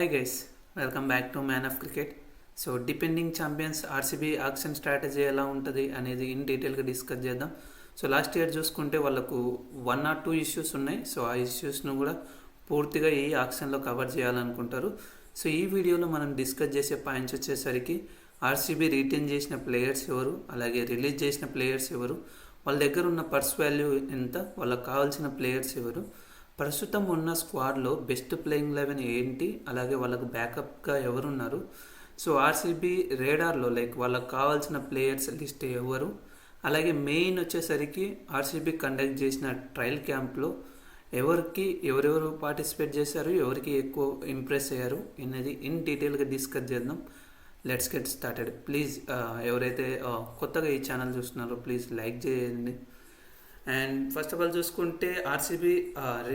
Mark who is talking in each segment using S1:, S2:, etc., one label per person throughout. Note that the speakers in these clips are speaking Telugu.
S1: Hi guys, welcome back to man of cricket so defending champions RCB auction strategy ఎలా ఉంటుంది అనేది ఇన్ డీటెయిల్గా డిస్కస్ చేద్దాం. సో లాస్ట్ ఇయర్ చూసుకుంటే వాళ్ళకు వన్ ఆర్ టూ ఇష్యూస్ ఉన్నాయి. సో ఆ ఇష్యూస్ను కూడా పూర్తిగా ఈ ఆక్షన్లో కవర్ చేయాలనుకుంటారు. సో ఈ వీడియోలో మనం డిస్కస్ చేసే పాయింట్స్ వచ్చేసరికి ఆర్సీబీ రిటైన్ చేసిన ప్లేయర్స్ ఎవరు అలాగే రిలీజ్ చేసిన ప్లేయర్స్ ఎవరు వాళ్ళ దగ్గర ఉన్న పర్స్ వాల్యూ ఎంత వాళ్ళకి కావాల్సిన ప్లేయర్స్ ఎవరు ప్రస్తుతం ఉన్న స్క్వాడ్లో బెస్ట్ ప్లేయింగ్ లెవెన్ ఏంటి? అలాగే వాళ్ళకు బ్యాకప్గా ఎవరున్నారు? సో ఆర్సీబీ రేడార్లో లైక్ వాళ్ళకి కావాల్సిన ప్లేయర్స్ లిస్ట్ ఎవరు? అలాగే మెయిన్ వచ్చేసరికి ఆర్సీబీ కండక్ట్ చేసిన ట్రయల్ క్యాంప్లో ఎవరికి ఎవరెవరు పార్టిసిపేట్ చేశారు? ఎవరికి ఎక్కువ ఇంప్రెస్ అయ్యారు? అనేది ఇన్ డీటెయిల్గా డిస్కస్ చేద్దాం. Let's get started. ప్లీజ్ ఎవరైతే కొత్తగా ఈ ఛానల్ చూస్తున్నారో ప్లీజ్ లైక్ చేయండి. అండ్ ఫస్ట్ ఆఫ్ ఆల్ చూసుకుంటే ఆర్సీబీ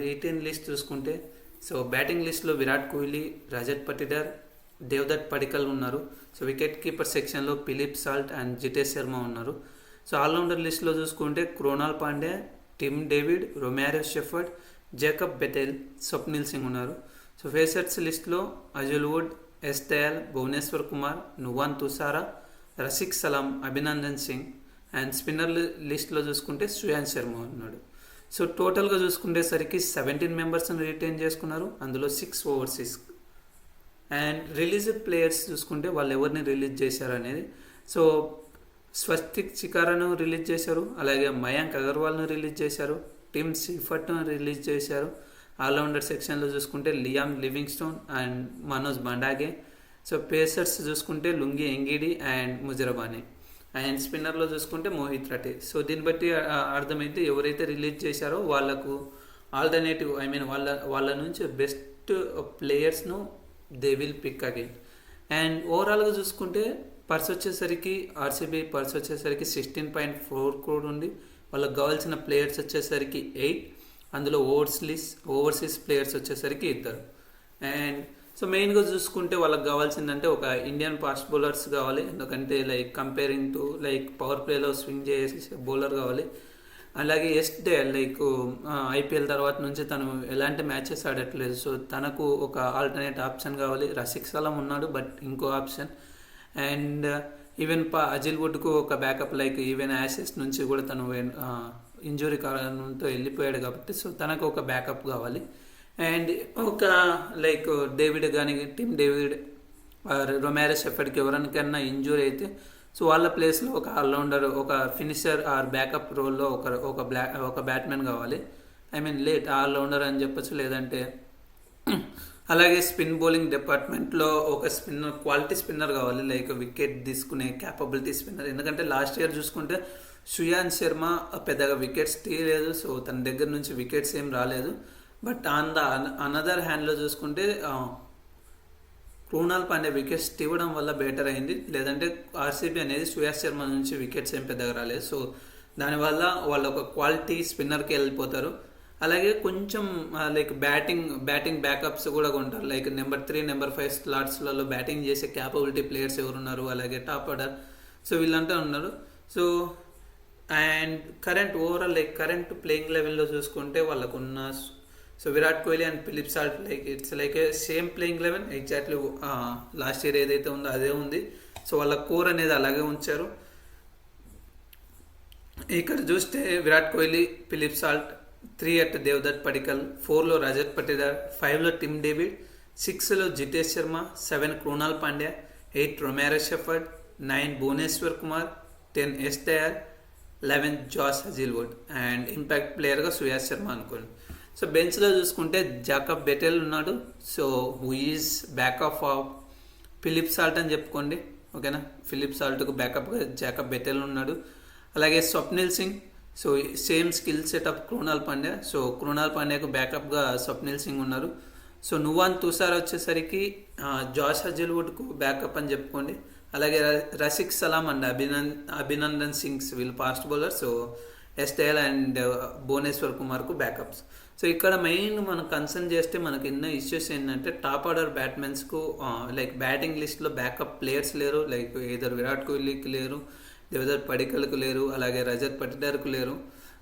S1: రిటైన్ లిస్ట్ చూసుకుంటే సో బ్యాటింగ్ లిస్ట్లో విరాట్ కోహ్లీ రజత్ పటిదార్ దేవదత్ పడికల్ ఉన్నారు. సో వికెట్ కీపర్ సెక్షన్లో Philip Salt and Jitesh Sharma ఉన్నారు. సో ఆల్రౌండర్ లిస్ట్లో చూసుకుంటే Krunal Pandya Tim David Romario Shepherd Jacob Bethell Swapnil Singh ఉన్నారు. సో ఫేసర్స్ లిస్ట్లో Hazlewood Yash Dayal Bhuvneshwar Kumar Nuwan Thushara Rasikh Salam Abhinandan Singh and spinner లిస్ట్లో చూసుకుంటే సుయాన్ శర్మ ఉన్నాడు. సో టోటల్గా చూసుకునేసరికి సెవెంటీన్ మెంబర్స్ని రిటైన్ చేసుకున్నారు. అందులో six overseas and release players చూసుకుంటే వాళ్ళు ఎవరిని రిలీజ్ చేశారు అనేది సో స్వస్తిక్ చికారాను రిలీజ్ చేశారు. అలాగే మయాంక్ అగర్వాల్ను రిలీజ్ చేశారు. టిమ్ సిఫట్ను రిలీజ్ చేశారు. ఆల్రౌండర్ సెక్షన్లో చూసుకుంటే Liam Livingstone and Manoj Bhandage so pacers చూసుకుంటే Lungi Ngidi and Muzarabani and స్పిన్నర్లో చూసుకుంటే మోహిత్ రటే సో దీన్ని బట్టి అర్థమైతే ఎవరైతే రిలీజ్ చేశారో వాళ్ళకు ఆల్టర్నేటివ్ ఐ మీన్ వాళ్ళ వాళ్ళ నుంచి best ప్లేయర్స్ను they will pick again and ఓవరాల్గా చూసుకుంటే పర్స్ వచ్చేసరికి ఆర్సీబీ పర్స్ వచ్చేసరికి సిక్స్టీన్ పాయింట్ ఫోర్ క్రోడ్ ఉంది. వాళ్ళకి కావాల్సిన ప్లేయర్స్ వచ్చేసరికి ఎయిట్ అందులో ఓవర్స్లీస్ ఓవర్సీస్ ప్లేయర్స్ వచ్చేసరికి ఇద్దరు. అండ్ సో మెయిన్గా చూసుకుంటే వాళ్ళకి కావాల్సిందంటే ఒక ఇండియన్ ఫాస్ట్ బౌలర్స్ కావాలి. ఎందుకంటే like comparing to like power ప్లేలో స్వింగ్ చేసే బౌలర్ కావాలి. అలాగే ఎస్ట్ డే లైక్ ఐపీఎల్ తర్వాత నుంచి తను ఎలాంటి మ్యాచెస్ ఆడట్లేదు. సో తనకు ఒక ఆల్టర్నేట్ ఆప్షన్ కావాలి. రసిక్ సలం ఉన్నాడు బట్ ఇంకో ఆప్షన్ అండ్ ఈవెన్ పా అజిల్ వుడ్కు ఒక బ్యాకప్ లైక్ ఈవెన్ యాసెస్ నుంచి కూడా తను uh, ఇంజురీ కారణంతో వెళ్ళిపోయాడు కాబట్టి సో తనకు ఒక బ్యాకప్ కావాలి. అండ్ ఒక లైక్ డేవిడ్ కానీ టీమ్ డేవిడ్ ఆర్ రొమారస్ ఎఫర్ట్కి ఎవరికైనా ఇంజూరీ అయితే సో వాళ్ళ ప్లేస్లో ఒక ఆల్రౌండర్ ఒక ఫినిషర్ ఆర్ బ్యాకప్ రోల్లో ఒక ఒక బ్లా ఒక బ్యాట్మెన్ కావాలి. ఐ మీన్ లేట్ ఆల్రౌండర్ అని చెప్పొచ్చు లేదంటే అలాగే స్పిన్ బౌలింగ్ డిపార్ట్మెంట్లో ఒక స్పిన్నర్ క్వాలిటీ స్పిన్నర్ కావాలి. లైక్ వికెట్ తీసుకునే క్యాపబిలిటీ స్పిన్నర్. ఎందుకంటే లాస్ట్ ఇయర్ చూసుకుంటే సుయాన్ శర్మ పెద్దగా వికెట్స్ తీయలేదు. సో తన దగ్గర నుంచి వికెట్స్ ఏం రాలేదు. బట్ ఆన్ ద అనదర్ హ్యాండ్లో చూసుకుంటే ఆ, క్రూనాల్ పాండే వికెట్స్ తీవడం వల్ల బెటర్ అయింది. లేదంటే ఆర్సీబీ అనేది సుయాష్ శర్మ నుంచి వికెట్స్ ఏం పెద్దగా రాలేదు. సో దానివల్ల వాళ్ళు ఒక క్వాలిటీ స్పిన్నర్కి వెళ్ళిపోతారు. అలాగే కొంచెం లైక్ బ్యాటింగ్ బ్యాటింగ్ బ్యాకప్స్ కూడా ఉంటారు like number three number five స్లాట్స్లలో batting చేసే క్యాపబిలిటీ ప్లేయర్స్ ఎవరున్నారు? అలాగే టాప్ ఆర్డర్. సో వీళ్ళంతా ఉన్నారు. So and current overall like current playing లెవెల్లో చూసుకుంటే వాళ్ళకున్న so Virat Kohli and Philip Salt like it's like same playing eleven exactly last year ఏదైతే ఉందో అదే ఉంది. సో వాళ్ళ కోర్ అనేది అలాగే ఉంచారు. ఇక్కడ చూస్తే Virat Kohli Philip Salt three at Devdutt Padikkal ఫోర్లో రజత్ పటిదార్ ఫైవ్లో టిమ్ డేవిడ్ సిక్స్లో Jitesh Sharma seven Krunal Pandya eight Romario Shepherd nine Bhuvneshwar Kumar ten S Dayal eleven Josh Hazlewood and impact ప్లేయర్గా సుయాష్ శర్మ అనుకోండి. సో బెంచ్లో చూసుకుంటే జాకబ్ బెటెల్ ఉన్నాడు. So who is backup of Philip Salt అని చెప్పుకోండి. ఓకేనా? ఫిలిప్ సాల్ట్కు బ్యాకప్గా జాకబ్ బెటెల్ ఉన్నాడు. అలాగే Swapnil Singh. So same skill set of Krunal Pandya so Krunal పాండ్యాకు బ్యాకప్గా స్వప్నిల్ సింగ్ ఉన్నారు. సో నువాన్ తుషార్ వచ్చేసరికి జాష్ హజిల్వుడ్కు బ్యాకప్ అని చెప్పుకోండి. అలాగే ర- రసిక్ సలాం అండ్ అభినందన్ అభినందన్ సింగ్స్ వీళ్ళు ఫాస్ట్ బౌలర్ సో ఎస్టైల్ అండ్ భువనేశ్వర్ కుమార్కు బ్యాకప్స్ సో ఇక్కడ మెయిన్ మనం కన్సర్న్ చేస్తే మనకి ఎన్నో ఇష్యూస్ ఏంటంటే టాప్ ఆర్డర్ బ్యాట్మెన్స్కు లైక్ బ్యాటింగ్ లిస్ట్లో బ్యాకప్ ప్లేయర్స్ లేరు. లైక్ ఏదర్ విరాట్ కోహ్లీకి లేరు దేవదర్ పడికల్కు లేరు అలాగే రజత్ పటిదార్కు లేరు.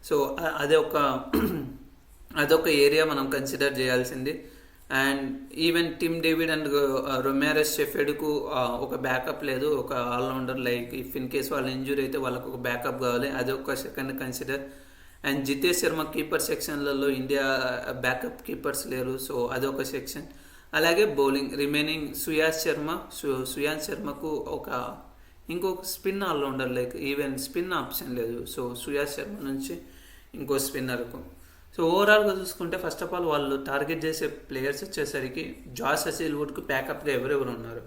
S1: సో అదే ఒక అదొక ఏరియా మనం కన్సిడర్ చేయాల్సింది. And even Tim David and Romario షెఫెడ్కు ఒక బ్యాకప్ లేదు. ఒక allrounder like if in case వాళ్ళ ఇంజురీ అయితే వాళ్ళకు ఒక బ్యాకప్ కావాలి. అది ఒక second consider and Jitesh Sharma keeper సెక్షన్లలో India backup keepers లేరు. సో అదొక సెక్షన్ అలాగే బౌలింగ్ రిమైనింగ్ సుయాష్ శర్మ సు సుయాష్ శర్మకు ఒక ఇంకొక spin allrounder like even spin option లేదు. సో సుయాష్ శర్మ నుంచి ఇంకో స్పిన్నర్కు సో ఓవరాల్గా చూసుకుంటే ఫస్ట్ ఆఫ్ ఆల్ వాళ్ళు టార్గెట్ చేసే ప్లేయర్స్ వచ్చేసరికి జాస్ అజిల్వుడ్కు బ్యాకప్గా ఎవరెవరు ఉన్నారు?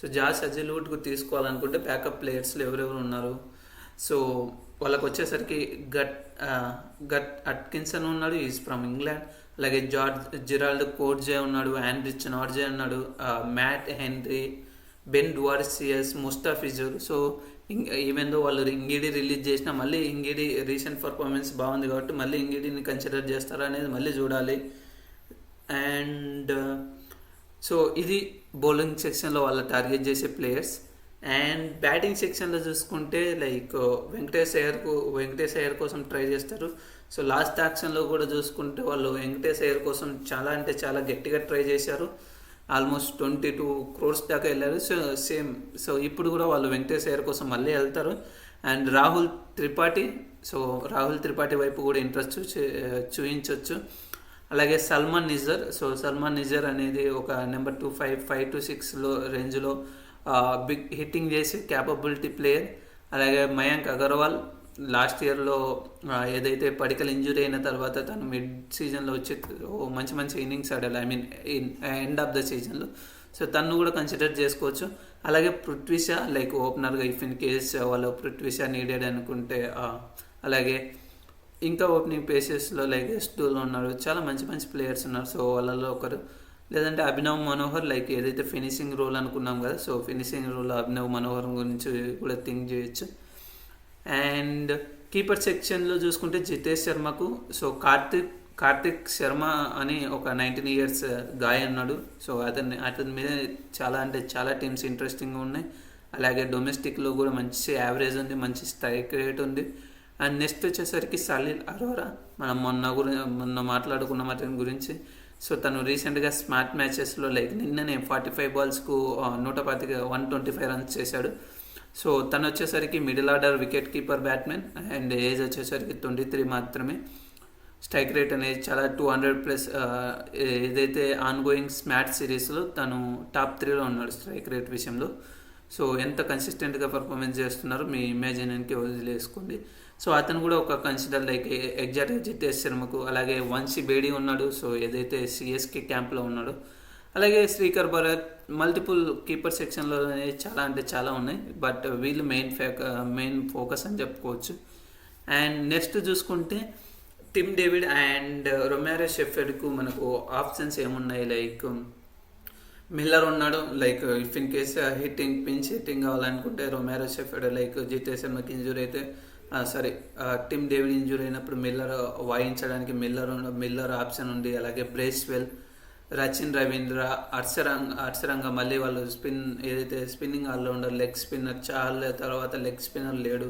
S1: సో జాస్ అజిల్వుడ్కు తీసుకోవాలనుకుంటే బ్యాకప్ ప్లేయర్స్లో ఎవరెవరు ఉన్నారు? సో వాళ్ళకి వచ్చేసరికి గట్ గట్ అట్కిన్సన్ ఉన్నాడు ఈజ్ ఫ్రమ్ ఇంగ్లాండ్ అలాగే జార్జ్ జిరాల్డ్ కోర్జే ఉన్నాడు ఆండ్రిచ్ నార్జే ఉన్నాడు Matt Henry Ben Dwarshuis Mustafizur so even though వాళ్ళు ఇంగిడి రిలీజ్ చేసినా మళ్ళీ ఇంగిడి రీసెంట్ పర్ఫార్మెన్స్ బాగుంది కాబట్టి మళ్ళీ ఇంగిడిని కన్సిడర్ చేస్తారా అనేది మళ్ళీ చూడాలి. అండ్ సో ఇది బౌలింగ్ సెక్షన్లో వాళ్ళు టార్గెట్ చేసే ప్లేయర్స్. అండ్ బ్యాటింగ్ సెక్షన్లో చూసుకుంటే లైక్ వెంకటేష్ అయ్యర్కు వెంకటేష్ అయ్యర్ కోసం ట్రై చేస్తారు. సో లాస్ట్ యాక్షన్లో కూడా చూసుకుంటే వాళ్ళు వెంకటేష్ అయ్యర్ కోసం చాలా అంటే చాలా గట్టిగా ట్రై చేశారు. ఆల్మోస్ట్ ట్వంటీ టూ క్రోర్స్ దాకా వెళ్ళారు. సో సేమ్ సో ఇప్పుడు కూడా వాళ్ళు వెంకటేష్ అయ్యర్ కోసం మళ్ళీ వెళ్తారు. అండ్ రాహుల్ త్రిపాఠి సో రాహుల్ త్రిపాఠి వైపు కూడా ఇంట్రెస్ట్ చూచి చూపించవచ్చు అలాగే సల్మాన్ నిజర్ సో సల్మాన్ నిజర్ అనేది ఒక number two five five to సిక్స్లో రేంజ్లో బిగ్ హిట్టింగ్ చేసే క్యాపబిలిటీ ప్లేయర్. అలాగే మయాంక్ అగర్వాల్ లాస్ట్ ఇయర్లో ఏదైతే పడికల్ ఇంజురీ అయిన తర్వాత తను మిడ్ సీజన్లో వచ్చి ఓ మంచి మంచి ఇన్నింగ్స్ ఆడాలి I mean end of the సీజన్లో సో తను కూడా కన్సిడర్ చేసుకోవచ్చు. అలాగే పృథ్వీష లైక్ ఓపెనర్గా ఇఫ్ ఇన్ కేస్ వాళ్ళు పృథ్వీష నీడెడ్ అనుకుంటే అలాగే ఇంకా ఓపెనింగ్ ప్లేసెస్లో లైక్ ఎస్టూలో ఉన్నారు. చాలా మంచి మంచి ప్లేయర్స్ ఉన్నారు. సో వాళ్ళలో ఒకరు లేదంటే అభినవ్ మనోహర్ లైక్ ఏదైతే ఫినిషింగ్ రోల్ అనుకున్నాం కదా so finishing role Abhinav Manohar గురించి కూడా థింక్ చేయొచ్చు. అండ్ కీపర్ సెక్షన్లో చూసుకుంటే జితేష్ శర్మకు సో కార్తిక్ కార్తిక్ శర్మ అని ఒక నైన్టీన్ ఇయర్స్ గాయ ఉన్నాడు. సో అతని అతని మీద చాలా అంటే చాలా టీమ్స్ ఇంట్రెస్టింగ్గా ఉన్నాయి. అలాగే డొమెస్టిక్లో కూడా మంచి యావరేజ్ ఉంది మంచి స్ట్రైక్ రేట్ ఉంది. అండ్ నెక్స్ట్ వచ్చేసరికి సలీల్ అరోరా. మనం మొన్న గురి మొన్న మాట్లాడుకున్న అతని గురించి. సో తను రీసెంట్గా స్మార్ట్ మ్యాచెస్లో లైక్ నిన్ననే ఫార్టీ ఫైవ్ బాల్స్కు నూట పాతిక వన్ ట్వంటీ ఫైవ్ రన్స్ చేశాడు. సో తను వచ్చేసరికి middle order wicket keeper batsmen and age వచ్చేసరికి ట్వంటీ త్రీ మాత్రమే. స్ట్రైక్ రేట్ అనేది చాలా టూ హండ్రెడ్ ప్లస్ ఏదైతే ఆన్గోయింగ్ స్మార్ట్ సిరీస్లో తను టాప్ త్రీలో ఉన్నాడు స్ట్రైక్ రేట్ విషయంలో. సో ఎంత కన్సిస్టెంట్గా పర్ఫార్మెన్స్ చేస్తున్నారో మీ ఇమాజినేషన్కి వదిలేసుకోండి. సో అతను కూడా ఒక కన్సిడర్ లైక్ ఎగ్జాక్ట్ జితేష్ శర్మకు అలాగే వంశీ బేడి ఉన్నాడు. సో ఏదైతే సిఎస్కే క్యాంప్లో ఉన్నాడో అలాగే శ్రీకర్ భరత్ మల్టిపుల్ కీపర్ సెక్షన్లో చాలా అంటే చాలా ఉన్నాయి. బట్ వీళ్ళు మెయిన్ ఫేక మెయిన్ ఫోకస్ అని చెప్పుకోవచ్చు. అండ్ నెక్స్ట్ చూసుకుంటే టిమ్ డేవిడ్ అండ్ రొమారో షెఫెడ్కు మనకు ఆప్షన్స్ ఏమున్నాయి? లైక్ మిల్లర్ ఉన్నాడు. Like if in case hitting pins hitting కావాలనుకుంటే రొమారో షెఫెడ్ లైక్ జితే శర్మకి ఇంజూరీ అయితే సారీ టిమ్ డేవిడ్ ఇంజూరీ అయినప్పుడు మిల్లర్ వాయించడానికి మిల్లర్ మిల్లర్ ఆప్షన్ ఉంది. అలాగే బ్రేస్వెల్ రచిన్ రవీంద్ర అర్సరంగ్ అర్సరంగ మళ్ళీ వాళ్ళు స్పిన్ ఏదైతే స్పిన్నింగ్ ఆల్రౌండర్ లెగ్ స్పిన్నర్ చాలా తర్వాత లెగ్ స్పిన్నర్ లేడు.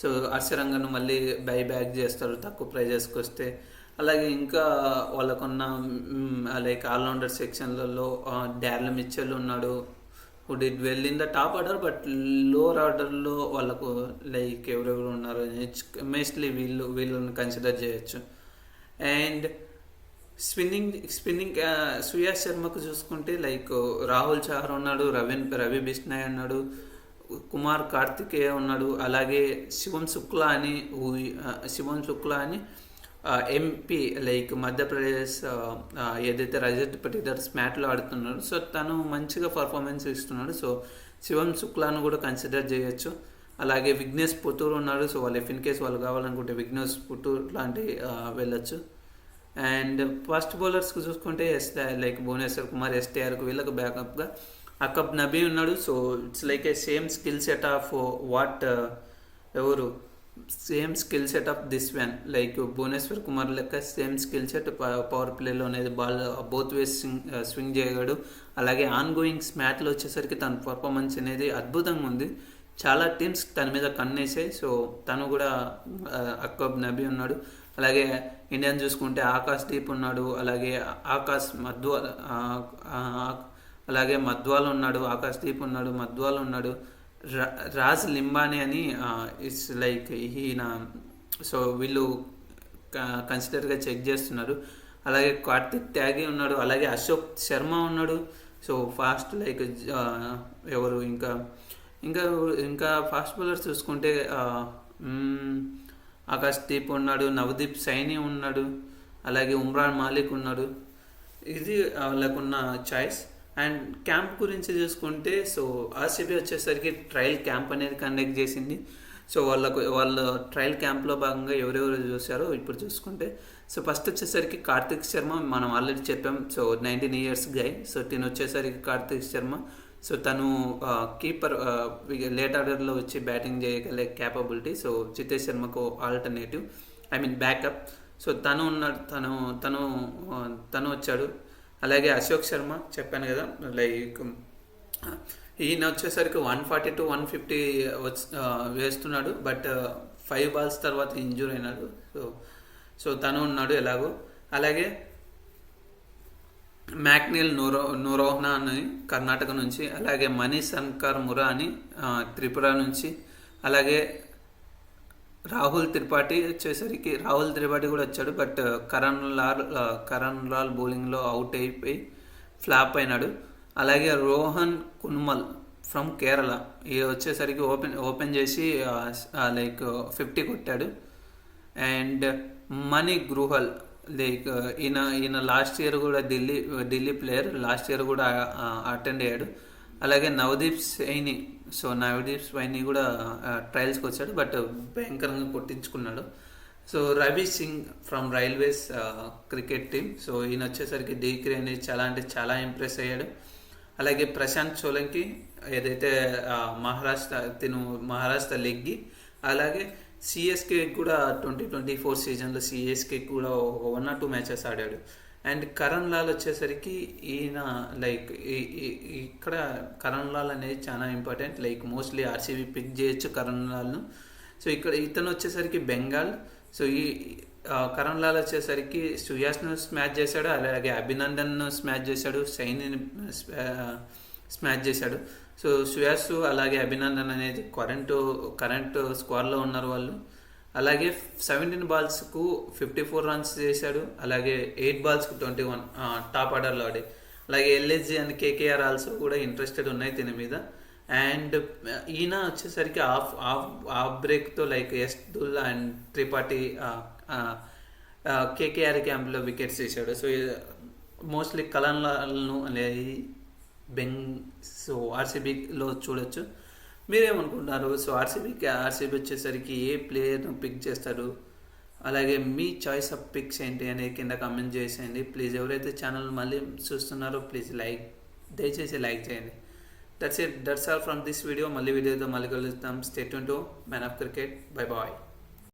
S1: సో అర్సరంగను మళ్ళీ బై బ్యాక్ చేస్తారు తక్కువ ప్రైజెస్కి వస్తే. అలాగే ఇంకా వాళ్ళకున్న లైక్ ఆల్రౌండర్ సెక్షన్లలో డార్ల మిచ్చల్ ఉన్నాడు who did well in the top order but lower ఆర్డర్లో వాళ్ళకు లైక్ ఎవరెవరు ఉన్నారు మేస్ట్లీ వీళ్ళు వీళ్ళని కన్సిడర్ చేయొచ్చు. అండ్ స్పిన్నింగ్ స్పిన్నింగ్ సుయాష్ శర్మకు చూసుకుంటే లైక్ రాహుల్ చహర్ ఉన్నాడు రవీన్ రవి బిష్నాయ్ ఉన్నాడు కుమార్ కార్తికేయ ఉన్నాడు అలాగే శివం శుక్లా అని శివం శుక్లా అని ఎంపీ లైక్ మధ్యప్రదేశ్ ఏదైతే రజత్ పటిదర్స్ స్మాట్లో ఆడుతున్నాడు సో తను మంచిగా పర్ఫార్మెన్స్ ఇస్తున్నాడు. సో శివం శుక్లాను కూడా కన్సిడర్ చేయొచ్చు. అలాగే విఘ్నేష్ పుత్తూరు ఉన్నాడు సో వాళ్ళు ఇఫ్ ఇన్ కేస్ వాళ్ళు కావాలనుకుంటే విఘ్నేష్ పుత్తూరు లాంటి వెళ్ళొచ్చు. అండ్ ఫస్ట్ బౌలర్స్కి చూసుకుంటే ఎస్ లైక్ భువనేశ్వర్ కుమార్ ఎస్టీఆర్కు వీళ్ళకు బ్యాకప్గా అకబ్ నబీ ఉన్నాడు. So it's like a same skill set of what uh, ఎవరు? Same skill set of this van. Like Bhuvneshwar Kumar లెక్క సేమ్ స్కిల్ సెట్ పవర్ ప్లేలో అనేది ball both ways swing swing చేయగలడు. అలాగే ఆన్ గోయింగ్స్ మ్యాచ్లో వచ్చేసరికి తన పర్ఫార్మెన్స్ అనేది అద్భుతంగా ఉంది. చాలా టీమ్స్ తన మీద కన్నేసాయి. సో తను కూడా uh, అక్కబ్ నబీ ఉన్నాడు. అలాగే ఇండియన్ చూసుకుంటే ఆకాష్ దీప్ ఉన్నాడు అలాగే ఆకాష్ మధ్వాల్ అలాగే మధ్వాల్ ఉన్నాడు ఆకాష్ దీప్ ఉన్నాడు మధ్వాల్ ఉన్నాడు. రా- రాజ్ లింబానీ అని ఇట్స్ లైక్ ఈయన సో వీళ్ళు కన్సిడర్గా చెక్ చేస్తున్నారు. అలాగే కార్తిక్ త్యాగి ఉన్నాడు అలాగే అశోక్ శర్మ ఉన్నాడు. సో ఫాస్ట్ లైక్ ఎవరు ఇంకా ఇంకా ఇంకా ఫాస్ట్ బౌలర్స్ చూసుకుంటే ఆకాష్ దీప్ ఉన్నాడు నవదీప్ సైని ఉన్నాడు అలాగే ఉమ్రాన్ మాలిక్ ఉన్నాడు. ఇది వాళ్ళకున్న చాయిస్. అండ్ క్యాంప్ గురించి చూసుకుంటే సో ఆర్సీబీ వచ్చేసరికి ట్రయల్ క్యాంప్ అనేది కండక్ట్ చేసింది. సో వాళ్ళకు వాళ్ళ ట్రయల్ క్యాంప్లో భాగంగా ఎవరెవరు చూశారో ఇప్పుడు చూసుకుంటే. సో ఫస్ట్ వచ్చేసరికి కార్తిక్ శర్మ మనం ఆల్రెడీ చెప్పాం. So nineteen years guy. So తిను వచ్చేసరికి కార్తిక్ శర్మ సో తను కీపర్ లేట్ ఆర్డర్లో వచ్చి బ్యాటింగ్ చేయగలే capability so Jitesh శర్మకు alternative I mean backup so తను ఉన్నాడు తను తను తను వచ్చాడు. అలాగే అశోక్ శర్మ చెప్పాను కదా లైక్ ఈయన వచ్చేసరికి one forty to one fifty వేస్తున్నాడు. బట్ ఫైవ్ బాల్స్ తర్వాత ఇంజూర్ అయినాడు. సో సో తను ఉన్నాడు ఎలాగో. అలాగే మ్యాక్నిల్ నూరో నూరోహ్నా అని కర్ణాటక నుంచి అలాగే మనీష్ శంకర్ మురా అని త్రిపుర నుంచి అలాగే రాహుల్ త్రిపాఠి వచ్చేసరికి రాహుల్ త్రిపాఠి కూడా వచ్చాడు బట్ కరణ్ లాల్ కరణ్ లాల్ బౌలింగ్లో అవుట్ అయిపోయి ఫ్లాప్ అయినాడు. అలాగే రోహన్ కున్మల్ ఫ్రమ్ కేరళ ఈ వచ్చేసరికి ఓపెన్ ఓపెన్ చేసి లైక్ ఫిఫ్టీ కొట్టాడు. అండ్ మనీ గృహల్ లైక్ ఈయన ఈయన లాస్ట్ ఇయర్ కూడా Delhi Delhi player last year కూడా అటెండ్ అయ్యాడు. అలాగే నవదీప్ సైని సో నవదీప్ సైని కూడా ట్రయల్స్కి వచ్చాడు బట్ భయంకరంగా కొట్టించుకున్నాడు. So Ravi Singh from railways cricket team so ఈయన వచ్చేసరికి డీక్రీ అనేది చాలా అంటే చాలా ఇంప్రెస్ అయ్యాడు. అలాగే ప్రశాంత్ సోలంకి ఏదైతే మహారాష్ట్ర తిను మహారాష్ట్ర లెగ్గి అలాగే సిఎస్కే కూడా ట్వంటీ ట్వంటీ ఫోర్ సీజన్లో సిఎస్కే కూడా వన్ ఆర్ టూ మ్యాచెస్ ఆడాడు. అండ్ కరణ్ లాల్ వచ్చేసరికి ఈయన లైక్ ఇక్కడ కరణ్ లాల్ అనేది చాలా important. Like mostly RCB pick చేయొచ్చు కరణ్ లాల్ను. సో ఇక్కడ ఇతను వచ్చేసరికి బెంగాల్. సో ఈ కరణ్ లాల్ వచ్చేసరికి సుయాస్ను స్మాచ్ చేశాడు అలాగే అభినందన్ను స్మాచ్ చేశాడు సైని స్మాచ్ చేశాడు. సో సుయాస్ అలాగే అభినందన్ అనేది కరెంటు కరెంట్ స్కోర్లో ఉన్నారు వాళ్ళు. అలాగే సెవెంటీన్ బాల్స్కు ఫిఫ్టీ ఫోర్ రన్స్ చేశాడు. అలాగే ఎయిట్ బాల్స్కు ట్వంటీ వన్ టాప్ ఆర్డర్లో ఆడి. అలాగే ఎల్ఎస్జి అండ్ కేకేఆర్ ఆల్సో కూడా ఇంట్రెస్టెడ్ ఉన్నాయి దీని మీద. అండ్ ఈయన వచ్చేసరికి ఆఫ్ ఆఫ్ ఆఫ్ బ్రేక్తో లైక్ ఎస్ దుల్ అండ్ త్రిపాఠి కేకేఆర్ క్యాంప్లో వికెట్స్ తీశాడు సో మోస్ట్లీ కలన్లను అనేది బెంగ్ సో ఆర్సీబీలో చూడొచ్చు. మీరేమనుకుంటున్నారు? సో ఆర్సీబీకి ఆర్సీబీ వచ్చేసరికి ఏ ప్లేయర్ను పిక్ చేస్తారు అలాగే మీ చాయిస్ ఆఫ్ పిక్స్ ఏంటి అనేది కింద కమెంట్ చేసేయండి. ప్లీజ్ ఎవరైతే ఛానల్ మళ్ళీ చూస్తున్నారో ప్లీజ్ లైక్ దయచేసి లైక్ చేయండి. That's it that's all from this video మళ్ళీ వీడియోతో మళ్ళీ కలుస్తాం state to man of cricket bye bye